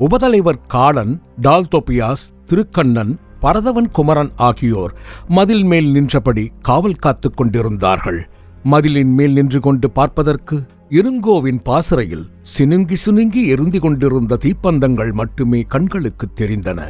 உபதலைவர் காளன் டால்தோபியாஸ் திருக்கண்ணன் பரதவன் குமரன் ஆகியோர் மதில் மேல் நின்றபடி காவல் காத்துக் கொண்டிருந்தார்கள். மதிலின் மேல் நின்று கொண்டு பார்ப்பதற்கு இருங்கோவின் பாசறையில் சினுங்கி சினுங்கி எருந்தி கொண்டிருந்த தீப்பந்தங்கள் மட்டுமே கண்களுக்குத் தெரிந்தன.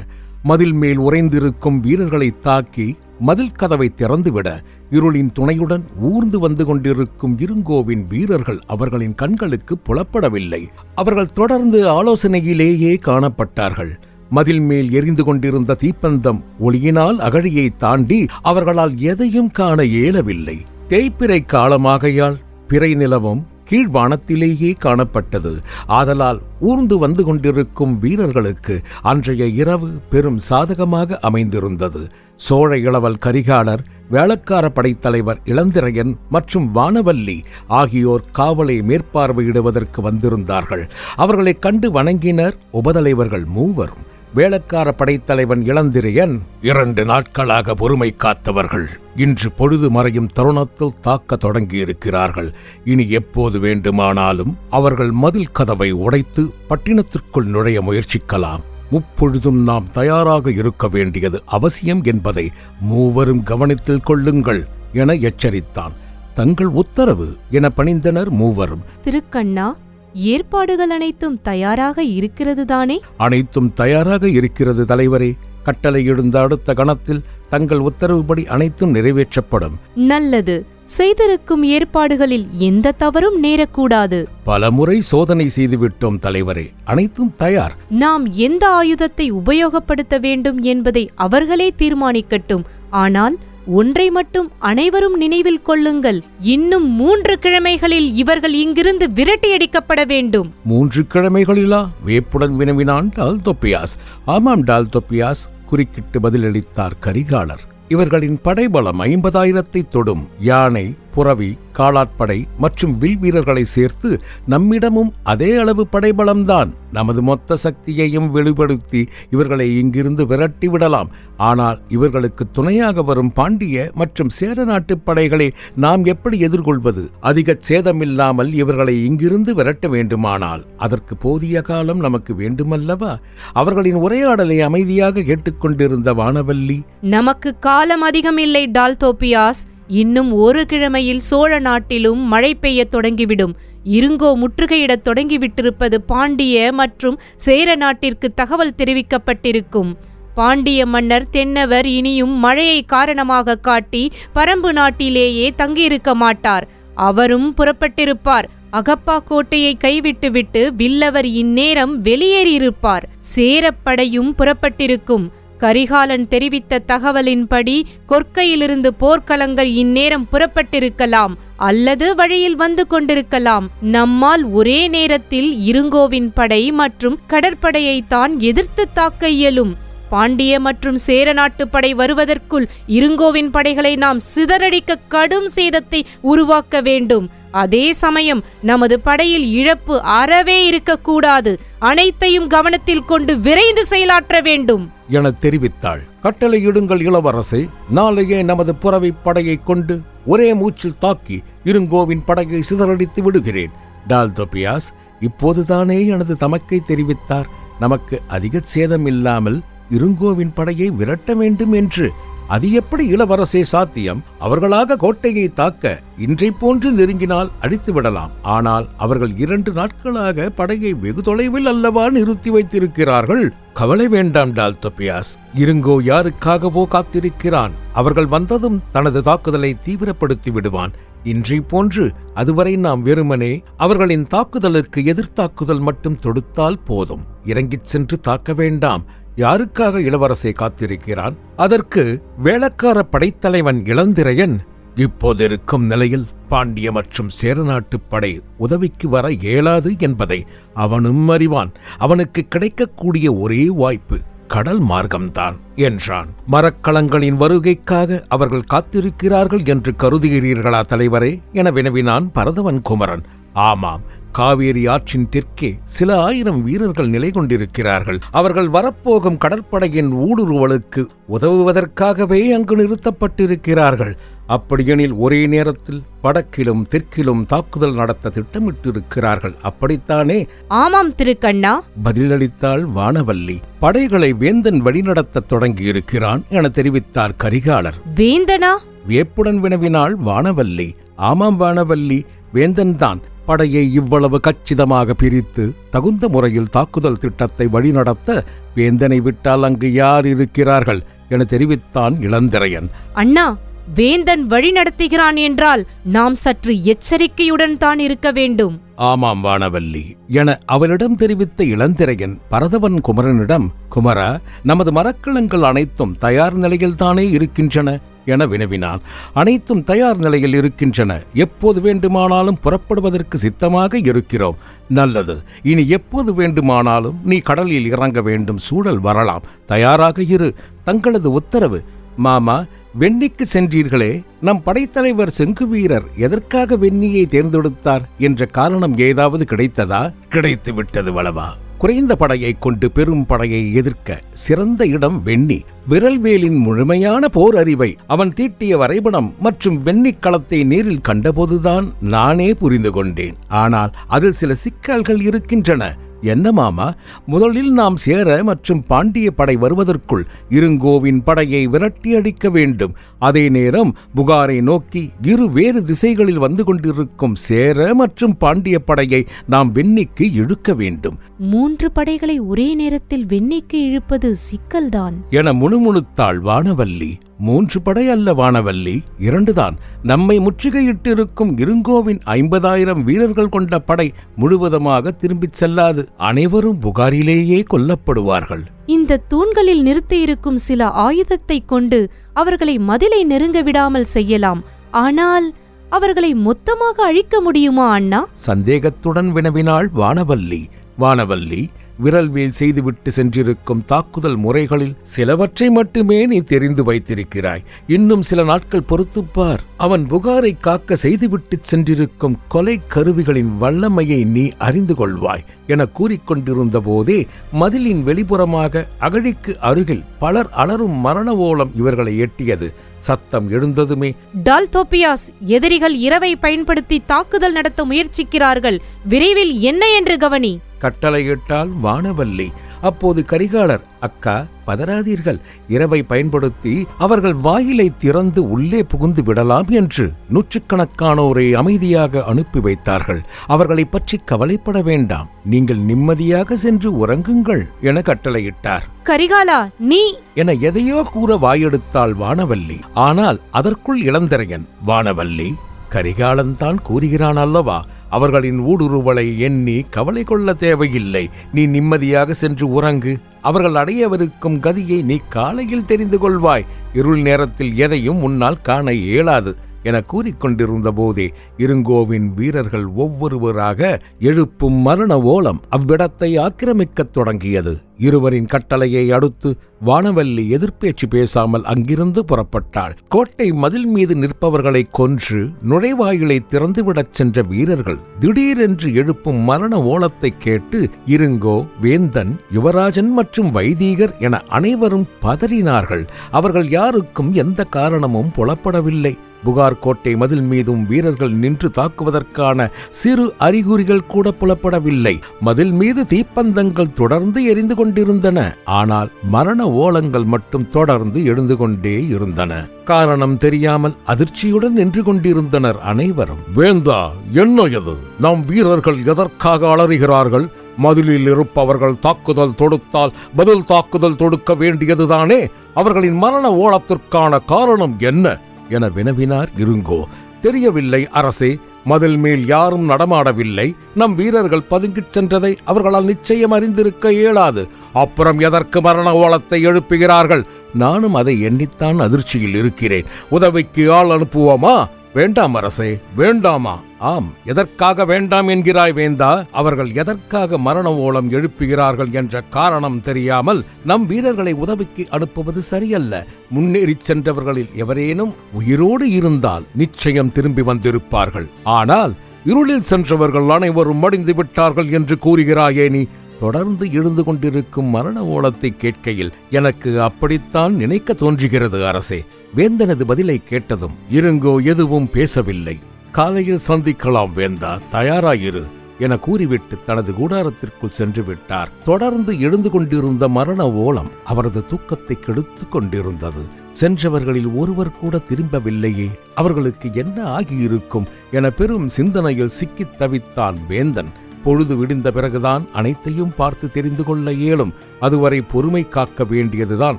மதில் மேல் உறைந்திருக்கும் வீரர்களை தாக்கி மதில் கதவை திறந்துவிட இருளின் துணையுடன் ஊர்ந்து வந்து கொண்டிருக்கும் இருங்கோவின் வீரர்கள் அவர்களின் கண்களுக்கு புலப்படவில்லை. அவர்கள் தொடர்ந்து ஆலோசனையிலேயே காணப்பட்டார்கள். மதில் மேல் எரிந்து கொண்டிருந்த தீப்பந்தம் ஒளியினால் அகழியை தாண்டி அவர்களால் எதையும் காண இயலவில்லை. தேய்ப்பிரை காலமாகையால் பிறை நிலவும் கீழ்வானத்திலேயே காணப்பட்டது. ஆதலால் ஊர்ந்து வந்து கொண்டிருக்கும் வீரர்களுக்கு அன்றைய இரவு பெரும் சாதகமாக அமைந்திருந்தது. சோழ இளவல் கரிகாலர் வேளக்கார படைத்தலைவர் இளந்திரையன் மற்றும் வானவல்லி ஆகியோர் காவலை மேற்பார்வையிடுவதற்கு வந்திருந்தார்கள். அவர்களைக் கண்டு வணங்கினர். உபதலைவர்கள் மூவரும். வேளக்கார படைத்தலைவன் இளந்திரையன் இரண்டு நாட்களாக பொறுமை காத்தவர்கள் இன்று பொழுது மறையும் தருணத்தில் தாக்க தொடங்கியிருக்கிறார்கள். இனி எப்போது வேண்டுமானாலும் அவர்கள் மதில் கதவை உடைத்து பட்டினத்திற்குள் நுழைய முயற்சிக்கலாம். முப்பொழுதும் நாம் தயாராக இருக்க வேண்டியது அவசியம் என்பதை மூவரும் கவனத்தில் கொள்ளுங்கள் என எச்சரித்தான். தங்கள் உத்தரவு என பணிந்தனர் மூவரும். திருக்கண்ணா ஏற்பாடுகள் அனைத்தும் தயாராக இருக்கிறதுதானே? அனைத்தும் தயாராக இருக்கிறது தலைவரே. கட்டளையிடுந்த அடுத்த கணத்தில் தங்கள் உத்தரவுப்படி அனைத்தும் நிறைவேற்றப்படும். நல்லது. செய்திருக்கும் ஏற்பாடுகளில் எந்த தவறும் நேரக்கூடாது. பலமுறை சோதனை செய்துவிட்டோம் தலைவரே. அனைத்தும் தயார். நாம் எந்த ஆயுதத்தை உபயோகப்படுத்த வேண்டும் என்பதை அவர்களே தீர்மானிக்கட்டும். ஆனால் ஒன்றை மட்டும் அனைவரும் நினைவில் கொள்ளுங்கள். இன்னும் மூன்று கிழமைகளில் இவர்கள் இங்கிருந்து விரட்டியடிக்கப்பட வேண்டும். மூன்று கிழமைகளிலா? வேப்புடன் வினவினான் டால்தொப்பியாஸ். ஆமாம் டால்தொப்பியாஸ் குறுக்கிட்டு பதிலளித்தார் கரிகாலர். இவர்களின் படைபலம் ஐம்பதாயிரத்தை தொடும். யானை புறவி காலாட்படை மற்றும் வில் வீரர்களை சேர்த்து நம்மிடமும் அதே அளவு படைபலம்தான். நமது மொத்த சக்தியையும் வெளிப்படுத்தி இவர்களை இங்கிருந்து விரட்டி விடலாம். ஆனால் இவர்களுக்கு துணையாக வரும் பாண்டிய மற்றும் சேர நாட்டுப் படைகளை நாம் எப்படி எதிர்கொள்வது? அதிக சேதமில்லாமல் இவர்களை இங்கிருந்து விரட்ட வேண்டுமானால் அதற்கு போதிய காலம் நமக்கு வேண்டுமல்லவா? அவர்களின் உரையாடலை அமைதியாக கேட்டுக்கொண்டிருந்த வானவல்லி நமக்கு காலம் அதிகமில்லை டால்தோபியாஸ். இன்னும் ஒரு கிழமையில் சோழ நாட்டிலும் மழை பெய்யத் தொடங்கிவிடும். இருங்கோ முற்றுகையிடத் தொடங்கிவிட்டிருப்பது பாண்டிய மற்றும் சேர நாட்டிற்கு தகவல் தெரிவிக்கப்பட்டிருக்கும். பாண்டிய மன்னர் தென்னவர் இனியும் மழையை காரணமாக காட்டி பரம்பு நாட்டிலேயே தங்கியிருக்க மாட்டார். அவரும் புறப்பட்டிருப்பார். அகப்பா கோட்டையை கைவிட்டுவிட்டு வில்லவர் இந்நேரம் வெளியேறியிருப்பார். சேரப்படையும் புறப்பட்டிருக்கும். கரிகாலன் தெரிவித்த தகவலின்படி கொற்கையிலிருந்து போர்க்களங்கள் இந்நேரம் புறப்பட்டிருக்கலாம் அல்லது வழியில் வந்து கொண்டிருக்கலாம். நம்மால் ஒரே நேரத்தில் இருங்கோவின் படை மற்றும் கடற்படையைத்தான் எதிர்த்து தாக்க இயலும். பாண்டிய மற்றும் சேர நாட்டுப் படை வருவதற்குள் இருங்கோவின் படைகளை நாம் சிதறடிக்க கடும் சேதத்தை உருவாக்க வேண்டும். அதே சமயம் நமது படையில் இழப்பு அறவே இருக்கக்கூடாது. அனைத்தையும் கவனத்தில் கொண்டு விரைந்து செயலாற்ற வேண்டும். என தெரிவித்தாள். கட்டளையிடுங்கள் இளவரசே. நாளையே நமது புறவை படையைக் கொண்டு ஒரே மூச்சில் தாக்கி இருங்கோவின் படையை சிதறடித்து விடுகிறேன். டால்தோபியாஸ் இப்போதுதானே எனது தமக்கை தெரிவித்தார். நமக்கு அதிக சேதம் இல்லாமல் இருங்கோவின் படையை விரட்ட வேண்டும் என்று. அது எப்படி இளவரசே சாத்தியம்? அவர்களாக கோட்டையை தாக்க இன்றை போன்று நெருங்கினால் அடித்து விடலாம். ஆனால் அவர்கள் இரண்டு நாட்களாக படையை வெகு தொலைவில் அல்லவா நிறுத்தி வைத்திருக்கிறார்கள்? கவலை வேண்டாம் டால்தொப்பியாஸ். இருங்கோ யாருக்காகவோ காத்திருக்கிறான். அவர்கள் வந்ததும் தனது தாக்குதலை தீவிரப்படுத்தி விடுவான். இன்றை போன்று அதுவரை நாம் வெறுமனே அவர்களின் தாக்குதலுக்கு எதிர்த்தாக்குதல் மட்டும் தொடுத்தால் போதும். இறங்கிச் சென்று தாக்க வேண்டாம். யாருக்காக இளவரசை காத்திருக்கிறான்? அதற்கு வேளக்கார படைத்தலைவன் இளந்திரையன் இப்போதிருக்கும் நிலையில் பாண்டிய மற்றும் சேரநாட்டுப் படை உதவிக்கு வர இயலாது என்பதை அவனும் அறிவான். அவனுக்கு கிடைக்கக்கூடிய ஒரே வாய்ப்பு கடல் மார்க்கம்தான் என்றான். மரக்கலங்களின் வருகைக்காக அவர்கள் காத்திருக்கிறார்கள் என்று கருதுகிறீர்களா தலைவரே? என வினவினான் பரதவன் குமரன். ஆமாம் காவேரி ஆற்றின் தெற்கே சில ஆயிரம் வீரர்கள் நிலை கொண்டிருக்கிறார்கள். அவர்கள் வரப்போகும் கடற்படையின் ஊடுருவலுக்கு உதவுவதற்காகவே அங்கு நிறுத்தப்பட்டிருக்கிறார்கள். அப்படியெனில் ஒரே நேரத்தில் வடக்கிலும் தெற்கிலும் தாக்குதல் நடத்த திட்டமிட்டிருக்கிறார்கள். அப்படித்தானே? ஆமாம் திருக்கண்ணா. பதிலளித்தாள் வானவல்லி. படைகளை வேந்தன் வழிநடத்தத் தொடங்கியிருக்கிறான் என தெரிவித்தார் கரிகாலர். வேந்தனா? வியப்புடன் வினவினாள் வானவல்லி. ஆமாம் வானவல்லி வேந்தன்தான். படையை இவ்வளவு கச்சிதமாக பிரித்து தகுந்த முறையில் தாக்குதல் திட்டத்தை வழிநடத்த வேந்தனை விட்டால் அங்கு யார் இருக்கிறார்கள் என தெரிவித்தான் இளந்திரையன். அண்ணா வேந்தன் வழி நடத்துகிறான் என்றால் நாம் சற்று எச்சரிக்கையுடன் தான் இருக்க வேண்டும். ஆமாம் வானவல்லி என அவளிடம் தெரிவித்த இளந்திரையன் பரதவன் குமரனிடம் குமரா நமது மரக்கலங்கள் அனைத்தும் தயார் நிலையில்தானே இருக்கின்றன? என வினவினான். அனைத்தும் தயார் நிலையில் இருக்கின்றன. எப்போது வேண்டுமானாலும் புறப்படுவதற்கு சித்தமாக இருக்கிறோம். நல்லது. இனி எப்போது வேண்டுமானாலும் நீ கடலில் இறங்க வேண்டும். சூழல் வரலாம். தயாராக இரு. தங்களது உத்தரவு. மாமா வெண்ணிக்கு சென்றீர்களே. நம் படைத்தலைவர் செங்குவீரர் எதற்காக வெண்ணியை தேர்ந்தெடுத்தார்? என்ற காரணம் ஏதாவது கிடைத்ததா? கிடைத்து விட்டது வளவா. குறைந்த படையை கொண்டு பெரும் படையை எதிர்க்க சிறந்த இடம் வெண்ணி. விரல்வேலின் முழுமையான போர் அறிவை அவன் தீட்டிய வரைபடம் மற்றும் வெண்ணிக் களத்தை நேரில் கண்டபோதுதான் நானே புரிந்து கொண்டேன். ஆனால் அதில் சில சிக்கல்கள் இருக்கின்றன. என்ன மாமா? முதலில் நாம் சேர மற்றும் பாண்டிய படை வருவதற்குள் இருங்கோவின் படையை விரட்டி அடிக்க வேண்டும். அதே நேரம் புகாரை நோக்கி இரு வேறு திசைகளில் வந்து கொண்டிருக்கும் சேர மற்றும் பாண்டிய படையை நாம் வெண்ணிக்கு இழுக்க வேண்டும். மூன்று படைகளை ஒரே நேரத்தில் வெண்ணிக்கு இழுப்பது சிக்கல்தான். என முணுமுணுத்தாள் வானவல்லி. மூன்று படை அல்ல வானவல்லி இரண்டுதான். நம்மை முற்றுகையிட்டிருக்கும் இருங்கோவின் ஐம்பதாயிரம் வீரர்கள் கொண்ட படை முழுவதுமாக திரும்பிச் செல்லாது. அனைவரும் புகாரிலேயே கொல்லப்படுவார்கள். இந்த தூண்களில் நிறுத்தியிருக்கும் சில ஆயுதத்தைக் கொண்டு அவர்களை மதிலை நெருங்க விடாமல் செய்யலாம். ஆனால் அவர்களை மொத்தமாக அழிக்க முடியுமா அண்ணா? சந்தேகத்துடன் வினவினாள் வானவல்லி. வானவல்லி விரல்வேல் செய்துவிட்டு சென்றிருக்கும் தாக்குதல் முறைகளில் சிலவற்றை மட்டுமே நீ தெரிந்து வைத்திருக்கிறாய். இன்னும் சில நாட்கள் பொறுத்துப்பார். அவன் புகாரை காக்க செய்துவிட்டு சென்றிருக்கும் கொலை கருவிகளின் வல்லமையை நீ அறிந்து கொள்வாய் என கூறிக்கொண்டிருந்த போதே மதிலின் வெளிப்புறமாக அகழிக்கு அருகில் பலர் அலரும் மரண ஓலம் இவர்களை எட்டியது. சத்தம் எழுந்ததுமே டால்தோப்பியாஸ் எதிரிகள் இரவை பயன்படுத்தி தாக்குதல் நடத்த முயற்சிக்கிறார்கள். விரைவில் என்ன என்று கவனி. கட்டளையிட்டால் வானவல்லி. அப்போது கரிகாலர் அக்கா பதறாதீர்கள். இரவை பயன்படுத்தி அவர்கள் வாயிலை திறந்து உள்ளே புகுந்து விடலாம் என்று நூற்றுக்கணக்கானோரை அமைதியாக அனுப்பி வைத்தார்கள். அவர்களை பற்றி கவலைப்பட வேண்டாம். நீங்கள் நிம்மதியாக சென்று உறங்குங்கள் என கட்டளையிட்டார். கரிகாலா நீ என எதையோ கூற வாயெடுத்தாள் வானவல்லி. ஆனால் அதற்குள் இளந்திரையன் வானவல்லி. கரிகாலன்தான் கூறுகிறான் அல்லவா? அவர்களின் ஊடுருவலை எண்ணி கவலை கொள்ள தேவையில்லை. நீ நிம்மதியாக சென்று உறங்கு. அவர்கள் அடையவிருக்கும் கதியை நீ காலையில் தெரிந்து கொள்வாய். இருள் நேரத்தில் எதையும் உன்னால் காண இயலாது என கூறிக்கொண்டிருந்த போதே இருங்கோவின் வீரர்கள் ஒவ்வொருவராக எழுப்பும் மரண ஓலம் அவ்விடத்தை ஆக்கிரமிக்கத் தொடங்கியது. இருவரின் கட்டளையை அடுத்து வானவல்லி எதிர்பேச்சு பேசாமல் அங்கிருந்து புறப்பட்டாள். கோட்டை மதில் மீது நிற்பவர்களை கொன்று நுழைவாயிலை திறந்துவிடச் சென்ற வீரர்கள் திடீரென்று எழுப்பும் மரண ஓலத்தை கேட்டு இருங்கோ வேந்தன் யுவராஜன் மற்றும் வைதீகர் என அனைவரும் பதறினார்கள். அவர்கள் யாருக்கும் எந்த காரணமும் புலப்படவில்லை. புகார் கோட்டை மதில் மீதும் வீரர்கள் நின்று தாக்குவதற்கான சிறு அறிகுறிகள் கூட புலப்படவில்லை. மதில் மீது தீப்பந்தங்கள் தொடர்ந்து எரிந்து கொண்டிருந்தன. ஆனால் மரண ஓலங்கள் மட்டும் தொடர்ந்து எழுந்து கொண்டே இருந்தன. காரணம் தெரியாமல் அதிர்ச்சியுடன் நின்று கொண்டிருந்தனர் அனைவரும். வேந்தா என்ன எது நம் வீரர்கள் எதற்காக அலறுகிறார்கள்? மதிலில் இருப்பவர்கள் தாக்குதல் தொடுத்தால் பதில் தாக்குதல் தொடுக்க வேண்டியதுதானே? அவர்களின் மரண ஓலத்திற்கான காரணம் என்ன? என வினவினார் இருங்கோ. தெரியவில்லை அரசே மதில் மேல் யாரும் நடமாடவில்லை. நம் வீரர்கள் பதுங்கிச் சென்றதை அவர்களால் நிச்சயம் அறிந்திருக்க இயலாது. அப்புறம் எதற்கு மரண ஓலத்தை எழுப்புகிறார்கள்? நானும் அதை எண்ணித்தான் அதிர்ச்சியில் இருக்கிறேன். உதவிக்கு ஆள் அனுப்புவோமா? வேண்டாம் அரசே வேண்டாமா? ஆம் எதற்காக வேண்டாம் என்கிறாய் வேந்தா? அவர்கள் எதற்காக மரண ஓலம் எழுப்புகிறார்கள் என்ற காரணம் தெரியாமல் நம் வீரர்களை உதவிக்கு அனுப்புவது சரியல்ல. முன்னேறிச் சென்றவர்களில் எவரேனும் உயிரோடு இருந்தால் நிச்சயம் திரும்பி வந்திருப்பார்கள். ஆனால் இருளில் சென்றவர்கள் அனைவரும் மடிந்து விட்டார்கள் என்று கூறுகிறாயே நீ. தொடர்ந்து எழுந்து கொண்டிருக்கும் மரண ஓலத்தை கேட்கையில் எனக்கு அப்படித்தான் நினைக்க தோன்றுகிறது அரசே. வேந்தனது பதிலை கேட்டதும் இருங்கோ எதுவும் பேசவில்லை. காலையில் சந்திக்கலாம் வேந்தா தயாராயிரு என கூறிவிட்டு தனது கூடாரத்திற்குள் சென்று விட்டார் தொடர்ந்து எழுந்து கொண்டிருந்த மரண ஓலம் அவரது தூக்கத்தை கெடுத்து கொண்டிருந்தது. சென்றவர்களில் ஒருவர் கூட திரும்பவில்லையே அவர்களுக்கு என்ன ஆகியிருக்கும் என பெரும் சிந்தனையில் சிக்கித் தவித்தான் வேந்தன். பொழுது விடிந்த பிறகுதான் அனைத்தையும் பார்த்து தெரிந்து கொள்ள இயலும். அதுவரை பொறுமை காக்க வேண்டியதுதான்.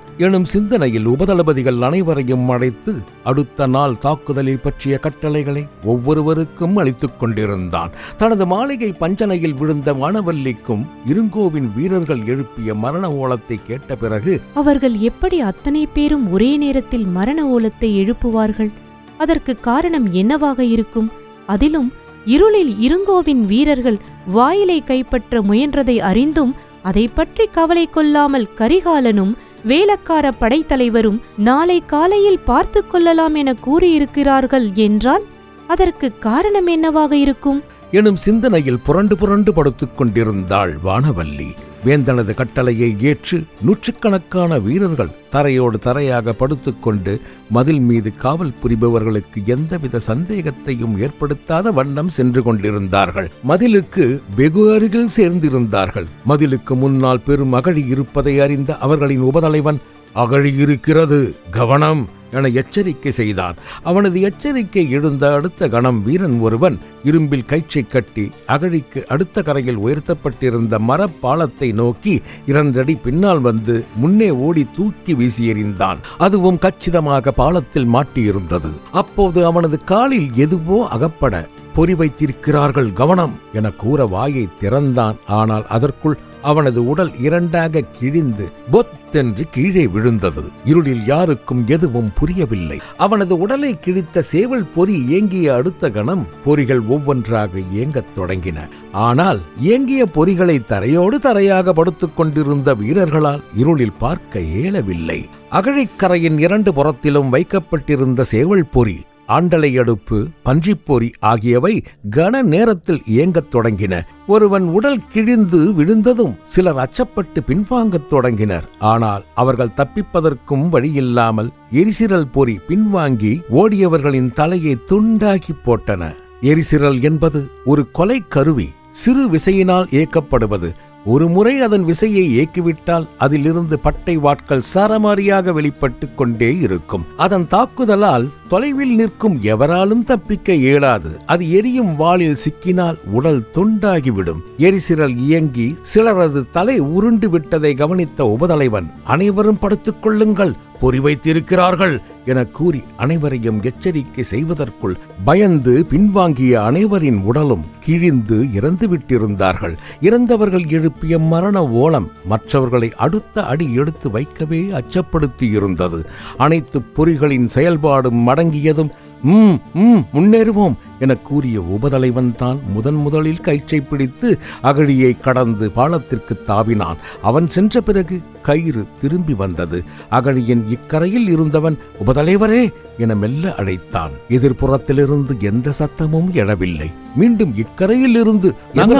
எனும் சிந்தனையில் உபதளபதிகள் அனைவரையும் அழைத்து அடுத்த நாள் தாக்குதலை பற்றிய கட்டளைகளை ஒவ்வொருவருக்கும் அளித்துக் கொண்டிருந்தான். தனது மாளிகை பஞ்சனையில் விழுந்த வானவல்லிக்கும் இருங்கோவின் வீரர்கள் எழுப்பிய மரண ஓலத்தை கேட்ட பிறகு அவர்கள் எப்படி அத்தனை பேரும் ஒரே நேரத்தில் மரண ஓலத்தை எழுப்புவார்கள்? அதற்கு காரணம் என்னவாக இருக்கும்? அதிலும் இருளில் இருங்கோவின் வீரர்கள் வாயிலை கைப்பற்ற முயன்றதை அறிந்தும் அதை பற்றி கவலை கொள்ளாமல் கரிகாலனும் வேலக்கார படைத்தலைவரும் நாளை காலையில் பார்த்து கொள்ளலாம் என கூறியிருக்கிறார்கள் என்றால் அதற்கு காரணம் என்னவாக இருக்கும்? எனும் சிந்தனையில் புரண்டு புரண்டு படுத்துக் கொண்டிருந்தாள் வானவல்லி. வேந்தனது கட்டளையை ஏற்று நூற்றுக்கணக்கான வீரர்கள் தரையோடு தரையாக படுத்துக்கொண்டு மதில் மீது காவல் புரிபவர்களுக்கு எந்தவித சந்தேகத்தையும் ஏற்படுத்தாத வண்ணம் சென்று கொண்டிருந்தார்கள். மதிலுக்கு வெகு அருகில் சேர்ந்திருந்தார்கள். மதிலுக்கு முன்னால் பெரும் அகழி இருப்பதை அறிந்த அவர்களின் உபதலைவன் அகழி இருக்கிறது கவனம்! என எச்சரிக்கை செய்தான். அவனது எச்சரிக்கை எழுந்த அடுத்த கணம் வீரன் ஒருவன் இரும்பில் கயிற்றை கட்டி அகழிக்கு அடுத்த கரையில் உயர்த்தப்பட்டிருந்த மரப்பாலத்தை நோக்கி இரண்டடி பின்னால் வந்து முன்னே ஓடி தூக்கி வீசி எறிந்தான். அதுவும் கச்சிதமாக பாலத்தில் மாட்டியிருந்தது. அப்போது அவனது காலில் எதுவோ அகப்பட பொறி வைத்திருக்கிறார்கள் கவனம் என கூற வாயை திறந்தான். ஆனால் அதற்குள் அவனது உடல் இரண்டாக கிழிந்து பொத்தென்று கீழே விழுந்தது. இருளில் யாருக்கும் எதுவும் புரியவில்லை. அவனது உடலை கிழித்த சேவல் பொறி ஏங்கிய அடுத்த கணம் பொறிகள் ஒவ்வொன்றாக ஏங்கத் தொடங்கின. ஆனால் ஏங்கிய பொறிகளை தரையோடு தரையாக படுத்துக் கொண்டிருந்த வீரர்களால் இருளில் பார்க்க இயலவில்லை. அகழிக்கரையின் இரண்டு புறத்திலும் வைக்கப்பட்டிருந்த சேவல் பொறி ஆண்டலை அடுப்பு பன்றிப்பொறி ஆகியவை கன நேரத்தில் இயங்கத் தொடங்கின. ஒருவன் உடல் கிழிந்து விழுந்ததும் சிலர் அச்சப்பட்டு பின்வாங்கத் தொடங்கினர். ஆனால் அவர்கள் தப்பிப்பதற்கும் வழியில்லாமல் எரிசிரல் பொறி பின்வாங்கி ஓடியவர்களின் தலையை துண்டாக்கி போட்டன. எரிசிரல் என்பது ஒரு கொலை கருவி சிறு விசையினால் இயக்கப்படுவது. ஒரு முறை அதன் விசையை இயக்கிவிட்டால் அதிலிருந்து பட்டை வாட்கள் சரமாரியாக வெளிப்பட்டு கொண்டே இருக்கும். அதன் தாக்குதலால் தொலைவில் நிற்கும் எவராலும் தப்பிக்க இயலாது. அது எரியும் வாளில் சிக்கினால் உடல் துண்டாகிவிடும். எரிசிரல் இயங்கி சிலரது தலை உருண்டு விட்டதை கவனித்த உபதலைவன் அனைவரும் படுத்துக் கொள்ளுங்கள் பொறி வைத்திருக்கிறார்கள் என கூறி அனைவரையும் எச்சரிக்கை செய்வதற்குள் பயந்து பின்வாங்கிய அனைவரின் உடலும் கிழிந்து இறந்து விட்டிருந்தார்கள் இறந்தவர்கள் எழுப்பிய மரண ஓலம் மற்றவர்களை அடுத்த அடி எடுத்து வைக்கவே அச்சப்படுத்தியிருந்தது. அனைத்து பொறிகளின் செயல்பாடும் மடங்கியதும் ம் ம் முன்னேறுவோம் என கூறிய உபதலைவன் தான் முதன் முதலில் கயிற்றை பிடித்து அகழியை கடந்து பாலத்திற்கு தாவினான். அவன் சென்ற பிறகு கயிறு திரும்பி வந்தது. அகழியின் இக்கரையில் இருந்தவன் உபதலைவரே என மெல்ல அழைத்தான். எதிர்ப்புறத்திலிருந்து எந்த சத்தமும் எழவில்லை. மீண்டும் இக்கரையில் இருந்து நாங்கள்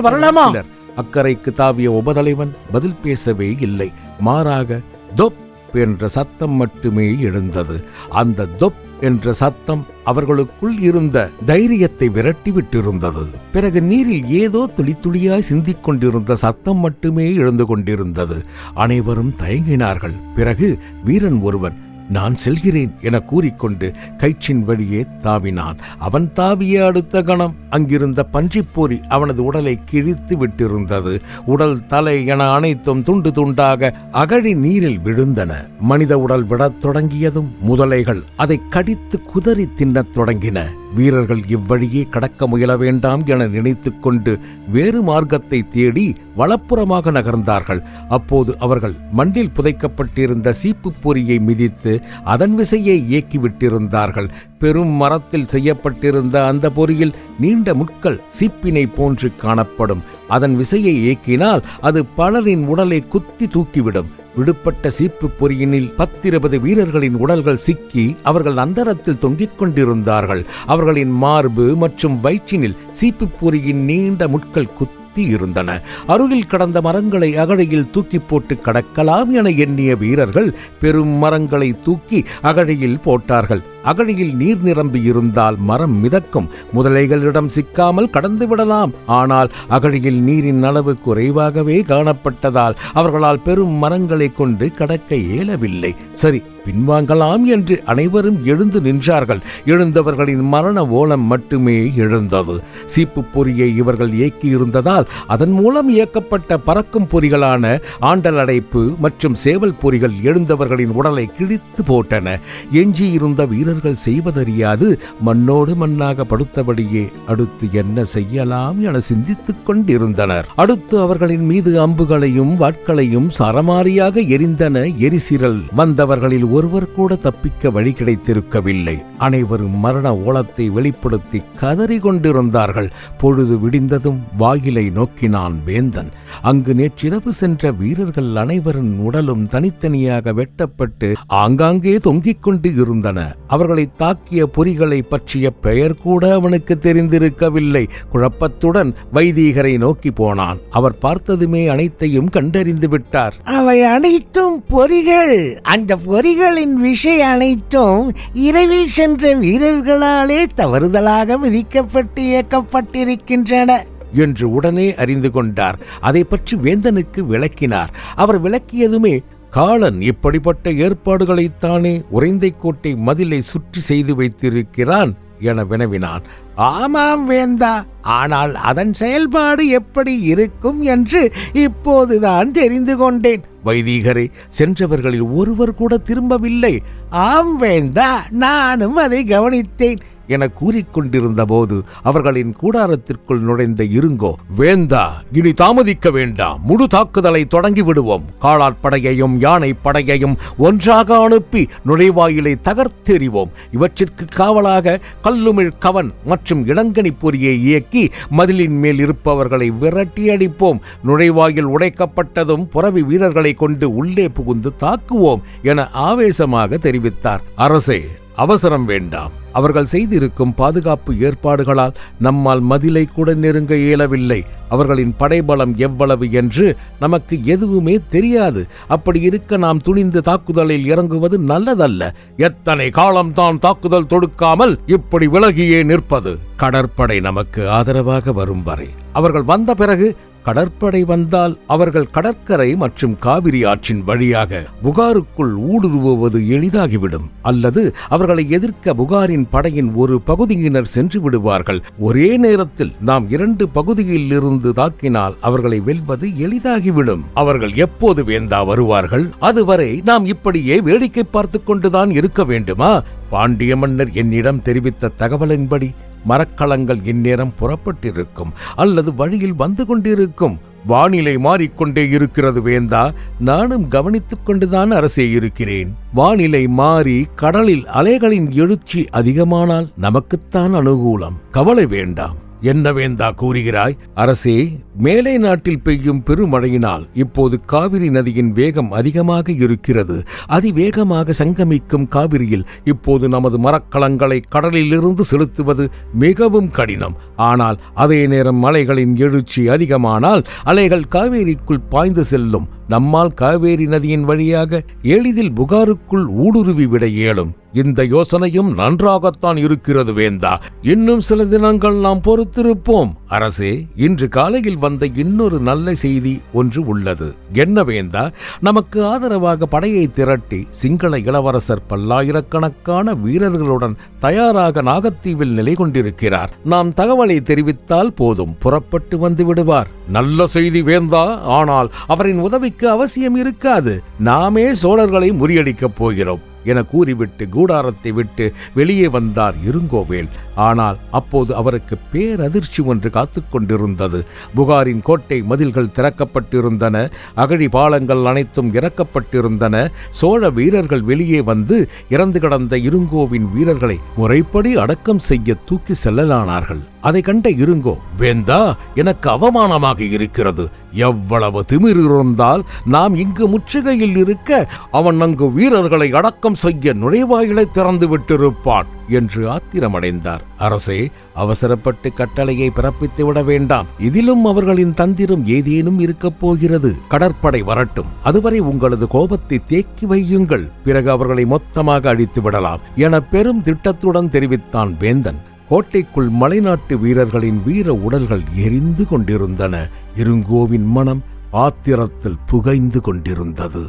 வரலாமா? அக்கறைக்கு தாவிய உபதலைவன் பதில் பேசவே இல்லை. மாறாக தொப் என்ற சத்தம் மட்டுமே எழுந்தது. அந்த தொப் என்ற சத்தம் அவர்களுக்குள் இருந்த தைரியத்தை விரட்டி விட்டிருந்தது பிறகு நீரில் ஏதோ துளி துளியாய் சிந்திக் கொண்டிருந்த சத்தம் மட்டுமே எழுந்து கொண்டிருந்தது. அனைவரும் தயங்கினார்கள். பிறகு வீரன் ஒருவன் நான் செல்கிறேன் என கூறிக்கொண்டு கயிற்றின் வழியே தாவினான். அவன் தாவிய அடுத்த கணம் அங்கிருந்த பன்றிப்பொறி அவனது உடலை கிழித்து விட்டிருந்தது. உடல் தலை என அனைத்தும் துண்டு துண்டாக அகழி நீரில் விழுந்தன. மனித உடல் விடத் தொடங்கியதும் முதலைகள் அதை கடித்து குதறி தின்னத் தொடங்கின. வீரர்கள் இவ்வழியே கடக்க முயல வேண்டாம் என நினைத்துக்கொண்டு வேறு மார்க்கத்தை தேடி வலப்புறமாக நகர்ந்தார்கள். அப்போது அவர்கள் மண்ணில் புதைக்கப்பட்டிருந்த சீப்பு பொறியை மிதித்து அதன் விசையை இயக்கிவிட்டிருந்தார்கள். பெரும் மரத்தில் செய்யப்பட்டிருந்த அந்த பொறியில் நீண்ட முட்கள் சீப்பினை போன்று காணப்படும். அதன் விசையை இயக்கினால் அது பலரின் உடலை குத்தி தூக்கிவிடும். விடுபட்ட சீப்பு பொறியினில் பத்திருபது வீரர்களின் உடல்கள் சிக்கி அவர்கள் அந்தரத்தில் தொங்கிக் கொண்டிருந்தார்கள். அவர்களின் மார்பு மற்றும் வயிற்றினில் சீப்பு பொறியின் நீண்ட முட்கள் குத்தி இருந்தன. அருகில் கடந்த மரங்களை அகழியில் தூக்கி போட்டு கடக்கலாம் என எண்ணிய வீரர்கள் பெரும் மரங்களை தூக்கி அகழியில் போட்டார்கள். அகழியில் நீர் நிரம்பி இருந்தால் மரம் மிதக்கும். முதலைகளிடம் சிக்காமல் கடந்து விடலாம். ஆனால் அகழியில் நீரின் அளவு குறைவாகவே காணப்பட்டதால் அவர்களால் பெரும் மரங்களை கொண்டு கடக்க இயலவில்லை. சரி பின்வாங்கலாம் என்று அனைவரும் எழுந்து நின்றார்கள். எழுந்தவர்களின் மரண ஓலம் மட்டுமே எழுந்தது. சீப்பு பொறியை இவர்கள் இயக்கியிருந்ததால் அதன் மூலம் இயக்கப்பட்ட பறக்கும் பொறிகளான ஆண்டல் அடைப்பு மற்றும் சேவல் பொறிகள் எழுந்தவர்களின் உடலை கிழித்து போட்டன. எஞ்சியிருந்த மனிதர்கள் செய்வதறியாது மண்ணோடு மண்ணாக படுத்தபடியே அடுத்து என்ன செய்யலாம் என சிந்தித்துக் கொண்டிருந்தனர். அடுத்து அவர்களின் மீது அம்புகளையும் வாட்களையும் சரமாரியாக எரிந்தன எரிசிரல் வந்தவர்களில் ஒருவர் கூட தப்பிக்க வழி கிடைத்திருக்கவில்லை. அனைவரும் மரண ஓலத்தை வெளிப்படுத்தி கதறி கொண்டிருந்தார்கள். பொழுது விடிந்ததும் வாயிலை நோக்கினான் வேந்தன். அங்கு நேற்றிரவு சென்ற வீரர்கள் அனைவரின் உடலும் தனித்தனியாக வெட்டப்பட்டு ஆங்காங்கே தொங்கிக் கொண்டு இருந்தன. அவர்களை தாக்கிய பொறிகளை பற்றிய பெயர் கூட அவனுக்கு தெரிந்திருக்கவில்லை. குழப்பத்துடன் வைதீகரை நோக்கி போனான். அவர் பார்த்ததுமே அனைத்தையும் கண்டறிந்து விட்டார். அவை அனைத்தும் பொறிகள். அந்த பொறிகளின் விஷய அனைத்தும் இரவில் சென்ற வீரர்களாலே தவறுதலாக விதிக்கப்பட்டு இயக்கப்பட்டிருக்கின்றன. என்று உடனே அறிந்து கொண்டார். அதை பற்றி வேந்தனுக்கு விளக்கினார். அவர் விளக்கியதுமே காலன் இப்படிப்பட்ட ஏற்பாடுகளைத்தானே உறைந்தை கோட்டை மதிலை சுற்றி செய்து வைத்திருக்கிறான் என வினவினான். ஆமாம் வேந்தா ஆனால் அதன் செயல்பாடு எப்படி இருக்கும் என்று இப்போதுதான் தெரிந்து கொண்டேன். வைதீகரே சென்றவர்களில் ஒருவர் கூட திரும்பவில்லை. ஆம் வேந்தா நானும் அதை கவனித்தேன். என கூறிக்கொண்டிருந்தபோது அவர்களின் கூடாரத்திற்குள் நுழைந்த இருங்கோ வேந்தா இனி தாமதிக்க வேண்டாம். முழு தாக்குதலை தொடங்கி விடுவோம் காலாட்படையையும் யானை படையையும் ஒன்றாக அனுப்பி நுழைவாயிலை தகர்த்தெறிவோம். இவற்றிற்கு காவலாக கல்லுமிழ் கவன் மற்றும் இளங்கனி பொறியை இயக்கி மதிலின் மேல் இருப்பவர்களை விரட்டி அடிப்போம். நுழைவாயில் உடைக்கப்பட்டதும் புறவி வீரர்களை கொண்டு உள்ளே புகுந்து தாக்குவோம் என ஆவேசமாக தெரிவித்தார். அரசே அவசரம் வேண்டாம். அவர்கள் செய்திருக்கும் பாதுகாப்பு ஏற்பாடுகளால் நம்மால் மதிலை கூட நெருங்க இயலவில்லை. அவர்களின் படைபலம் எவ்வளவு என்று நமக்கு எதுவுமே தெரியாது. அப்படி இருக்க நாம் துணிந்து தாக்குதலில் இறங்குவது நல்லதல்ல. எத்தனை காலம்தான் தாக்குதல் தொடுக்காமல் இப்படி விலகியே நிற்பது? கடற்படை நமக்கு ஆதரவாக வரும் வரை. அவர்கள் வந்த பிறகு கடற்படை வந்தால் அவர்கள் கடற்கரை மற்றும் காவிரி ஆற்றின் வழியாக புகாருக்குள் ஊடுருவுவது எளிதாகிவிடும். அல்லது அவர்களை எதிர்க்க புகாரின் படையின் ஒரு பகுதியினர் சென்று விடுவார்கள். ஒரே நேரத்தில் நாம் இரண்டு பகுதியில் இருந்து தாக்கினால் அவர்களை வெல்வது எளிதாகிவிடும். அவர்கள் எப்போது வேந்தா வருவார்கள்? அதுவரை நாம் இப்படியே வேடிக்கை பார்த்து கொண்டுதான் இருக்க வேண்டுமா? பாண்டிய மன்னர் என்னிடம் தெரிவித்த தகவலின்படி மரக்கலங்கள் இந்நேரம் புறப்பட்டிருக்கும் அல்லது வழியில் வந்து கொண்டிருக்கும். வானிலை மாறிக்கொண்டே இருக்கிறது வேந்தா நானும் கவனித்துக் கொண்டுதான் அரசே இருக்கிறேன். வானிலை மாறி கடலில் அலைகளின் எழுச்சி அதிகமானால் நமக்குத்தான் அனுகூலம். கவலை வேண்டாம். என்ன வேந்தா கூறுகிறாய்? அரசே மேலை நாட்டில் பெய்யும் பெருமழையினால் இப்போது காவிரி நதியின் வேகம் அதிகமாக இருக்கிறது. அதிவேகமாக சங்கமிக்கும் காவிரியில் இப்போது நமது மரக்கலங்களை கடலிலிருந்து செலுத்துவது மிகவும் கடினம். ஆனால் அதே நேரம் மலைகளின் எழுச்சி அதிகமானால் அலைகள் காவேரிக்குள் பாய்ந்து செல்லும். நம்மால் காவேரி நதியின் வழியாக எளிதில் புகாருக்குள் ஊடுருவி விட இயலும். இந்த யோசனையும் நன்றாகத்தான் இருக்கிறது வேந்தா. இன்னும் சில தினங்கள் நாம் பொறுத்திருப்போம். அரசே இன்று காலையில் வந்த இன்னொரு நல்ல செய்தி ஒன்று உள்ளது. என்ன வேந்தா நமக்கு ஆதரவாக படையை திரட்டி சிங்கள இளவரசர் பல்லாயிரக்கணக்கான வீரர்களுடன் தயாராக நாகத்தீவில் நிலை கொண்டிருக்கிறார். நாம் தகவலை தெரிவித்தால் போதும் புறப்பட்டு வந்து விடுவார். நல்ல செய்தி வேந்தா ஆனால் அவரின் உதவிக்கு அவசியம் இருக்காது. நாமே சோழர்களை முறியடிக்கப் போகிறோம். என கூறிவிட்டு கூடாரத்தை விட்டு வெளியே வந்தார் இருங்கோவேல். ஆனால் அப்போது அவருக்கு பேரதிர்ச்சி ஒன்று காத்துக்கொண்டிருந்தது புகாரின் கோட்டை மதில்கள் திறக்கப்பட்டிருந்தன. அகழி பாலங்கள் அனைத்தும் இறக்கப்பட்டிருந்தன. சோழ வீரர்கள் வெளியே வந்து இறந்து கிடந்த இருங்கோவின் வீரர்களை முறைப்படி அடக்கம் செய்ய தூக்கி செல்லலானார்கள். அதை கண்ட இருங்கோ வேந்தா எனக்கு அவமானமாக இருக்கிறது. எவ்வளவு திமிர் இருந்தால் நாம் இங்கு முற்றுகையில் இருக்க அவன் அங்கு வீரர்களை அடக்கம் செய்ய நுழைவாயிலை திறந்து விட்டிருப்பான் என்று ஆத்திரமடைந்தார். அரசே அவசரப்பட்டு கட்டளையை பிறப்பித்து விட வேண்டாம். இதிலும் அவர்களின் தந்திரம் ஏதேனும் இருக்கப் போகிறது. கடற்படை வரட்டும். அதுவரை உங்களது கோபத்தை தேக்கி வையுங்கள். பிறகு அவர்களை மொத்தமாக அழித்து விடலாம். என பெரும் திட்டத்துடன் தெரிவித்தான் வேந்தன். கோட்டைக்குள் மலைநாட்டு வீரர்களின் வீர உடல்கள் எரிந்து கொண்டிருந்தன. இருங்கோவின் மனம் ஆத்திரத்தில் புகைந்து கொண்டிருந்தது.